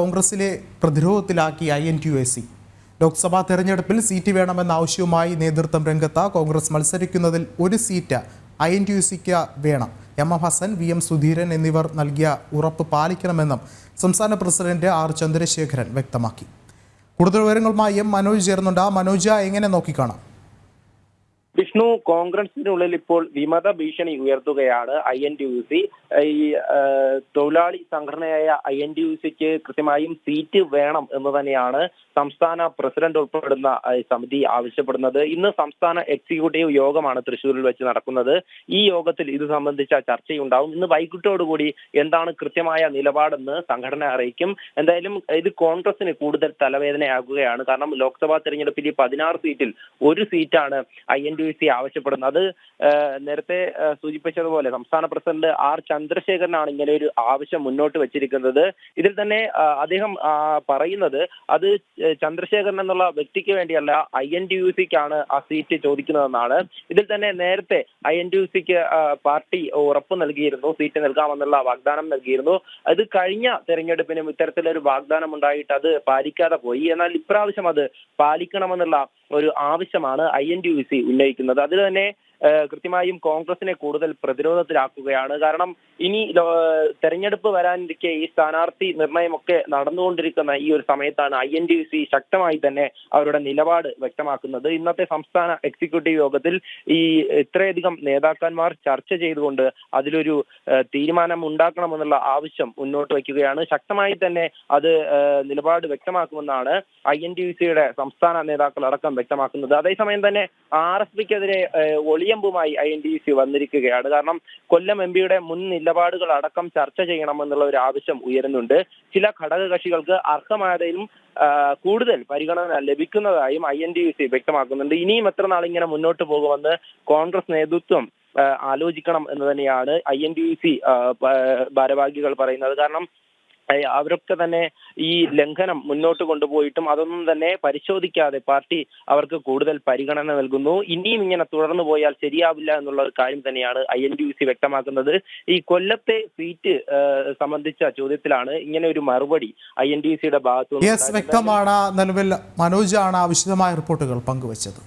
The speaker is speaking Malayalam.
കോൺഗ്രസിലെ പ്രതിരോധത്തിലാക്കി I N T S C. Lok Sabha തെരഞ്ഞെടുപ്പിൽ സീറ്റ് വേണമെന്ന ആവശ്യവുമായി നേതൃത്വം രംഗത്ത് കോൺഗ്രസ് മത്സരിക്കുന്നതിൽ ഒരു seat I N T U സിക്ക് വേണം. M M Hassan V M Sudheeran എന്നിവർ നൽകിയ ഉറപ്പ് പാലിക്കണമെന്നും സംസ്ഥാന പ്രസിഡന്റ് ആർ ചന്ദ്രശേഖരൻ വ്യക്തമാക്കി. കൂടുതൽ വിവരങ്ങളുമായി എം മനോജ് ചേർന്നുണ്ട് മനോജ് എങ്ങനെ നോക്കിക്കാണാം? വിഷ്ണു കോൺഗ്രസിനുള്ളിൽ ഇപ്പോൾ വിമത ഭീഷണി ഉയർത്തുകയാണ് I N T U C. ഈ തൊഴിലാളി സംഘടനയായ ഐ എൻ ടി യു സിക്ക് കൃത്യമായും സീറ്റ് വേണം എന്ന് തന്നെയാണ് സംസ്ഥാന പ്രസിഡന്റ് ഉൾപ്പെടുന്ന സമിതി ആവശ്യപ്പെടുന്നത്. ഇന്ന് സംസ്ഥാന എക്സിക്യൂട്ടീവ് യോഗമാണ് തൃശൂരിൽ വെച്ച് നടക്കുന്നത്. ഈ യോഗത്തിൽ ഇത് സംബന്ധിച്ച ചർച്ചയുണ്ടാവും. ഇന്ന് വൈകിട്ടോടുകൂടി എന്താണ് കൃത്യമായ നിലപാടെന്ന് സംഘടന അറിയിക്കും. എന്തായാലും ഇത് കോൺഗ്രസിന് കൂടുതൽ തലവേദനയാകുകയാണ്. കാരണം ലോക്സഭാ തെരഞ്ഞെടുപ്പിൽ ഈ പതിനാറ് സീറ്റിൽ ഒരു സീറ്റാണ് ഐ എൻ ഡി സി ആവശ്യപ്പെടുന്നത് അത് നേരത്തെ സൂചിപ്പിച്ചതുപോലെ സംസ്ഥാന പ്രസിഡന്റ് ആർ ചന്ദ്രശേഖരനാണ് ഇങ്ങനെ ഒരു ആവശ്യം മുന്നോട്ട് വെച്ചിരിക്കുന്നത്. ഇതിൽ തന്നെ അദ്ദേഹം പറയുന്നത് അത് ചന്ദ്രശേഖരൻ എന്നുള്ള വ്യക്തിക്ക് വേണ്ടിയല്ല ഐ എൻ ഡി യു സിക്കാണ് ആ സീറ്റ് ചോദിക്കുന്നതെന്നാണ്. ഇതിൽ തന്നെ നേരത്തെ ഐ എൻ ഡി യു സിക്ക് പാർട്ടി ഉറപ്പ് നൽകിയിരുന്നു സീറ്റ് നൽകാമെന്നുള്ള വാഗ്ദാനം നൽകിയിരുന്നു. അത് കഴിഞ്ഞ തെരഞ്ഞെടുപ്പിനും ഇത്തരത്തിലൊരു വാഗ്ദാനം ഉണ്ടായിട്ട് അത് പാലിക്കാതെ പോയി. എന്നാൽ ഇപ്രാവശ്യം അത് പാലിക്കണമെന്നുള്ള ഒരു ആവശ്യമാണ് I N T U C ഉന്നയിക്കുന്നത്. അതിൽ തന്നെ കൃത്യമായും കോൺഗ്രസിനെ കൂടുതൽ പ്രതിരോധത്തിലാക്കുകയാണ്. കാരണം ഇനി തെരഞ്ഞെടുപ്പ് വരാനിരിക്കെ ഈ സ്ഥാനാർത്ഥി നിർണയമൊക്കെ നടന്നുകൊണ്ടിരിക്കുന്ന ഈ ഒരു സമയത്താണ് ഐ എൻ ഡി സി ശക്തമായി തന്നെ അവരുടെ നിലപാട് വ്യക്തമാക്കുന്നത്. ഇന്നത്തെ സംസ്ഥാന എക്സിക്യൂട്ടീവ് യോഗത്തിൽ ഈ ഇത്രയധികം നേതാക്കന്മാർ ചർച്ച ചെയ്തുകൊണ്ട് അതിലൊരു തീരുമാനം ഉണ്ടാക്കണമെന്നുള്ള ആവശ്യം മുന്നോട്ട് വയ്ക്കുകയാണ്. ശക്തമായി തന്നെ അത് നിലപാട് വ്യക്തമാക്കുമെന്നാണ് ഐ എൻ ടി സിയുടെ സംസ്ഥാന നേതാക്കൾ അടക്കം വ്യക്തമാക്കുന്നത്. അതേസമയം തന്നെ ആർ എസ് പിക്കെതിരെ ഒളിയമ്പുമായി ഐ എൻ ഡി സി വന്നിരിക്കുകയാണ്. കാരണം കൊല്ലം എം പിയുടെ മുൻ നിലപാടുകൾ അടക്കം ചർച്ച ചെയ്യണമെന്നുള്ള ഒരു ആവശ്യം ഉയരുന്നുണ്ട്. ചില ഘടകകക്ഷികൾക്ക് അർഹമായതിലും കൂടുതൽ പരിഗണന ലഭിക്കുന്നതായും ഐ എൻ ഡി സി വ്യക്തമാക്കുന്നുണ്ട്. ഇനിയും എത്ര നാൾ ഇങ്ങനെ മുന്നോട്ട് പോകുമെന്ന് കോൺഗ്രസ് നേതൃത്വം ആലോചിക്കണം എന്ന് തന്നെയാണ് ഐ എൻ ഡി സി ഭാരവാഹികൾ പറയുന്നത്. കാരണം അവരൊക്കെ തന്നെ ഈ ലംഘനം മുന്നോട്ട് കൊണ്ടുപോയിട്ടും അതൊന്നും തന്നെ പരിശോധിക്കാതെ പാർട്ടി അവർക്ക് കൂടുതൽ പരിഗണന നൽകുന്നു. ഇനിയും ഇങ്ങനെ തുടർന്നു പോയാൽ ശരിയാവില്ല എന്നുള്ള ഒരു കാര്യം തന്നെയാണ് I N D U C വ്യക്തമാക്കുന്നത്. ഈ കൊല്ലത്തെ സീറ്റ് സംബന്ധിച്ച ചോദ്യത്തിലാണ് ഇങ്ങനെ ഒരു മറുപടി ഐ എൻ ഡി യു സിയുടെ ഭാഗത്തു യെസ് വ്യക്തമാണ്. നിലവിൽ മനോജാണ് വിശദമായ റിപ്പോർട്ടുകൾ പങ്കുവച്ചത്.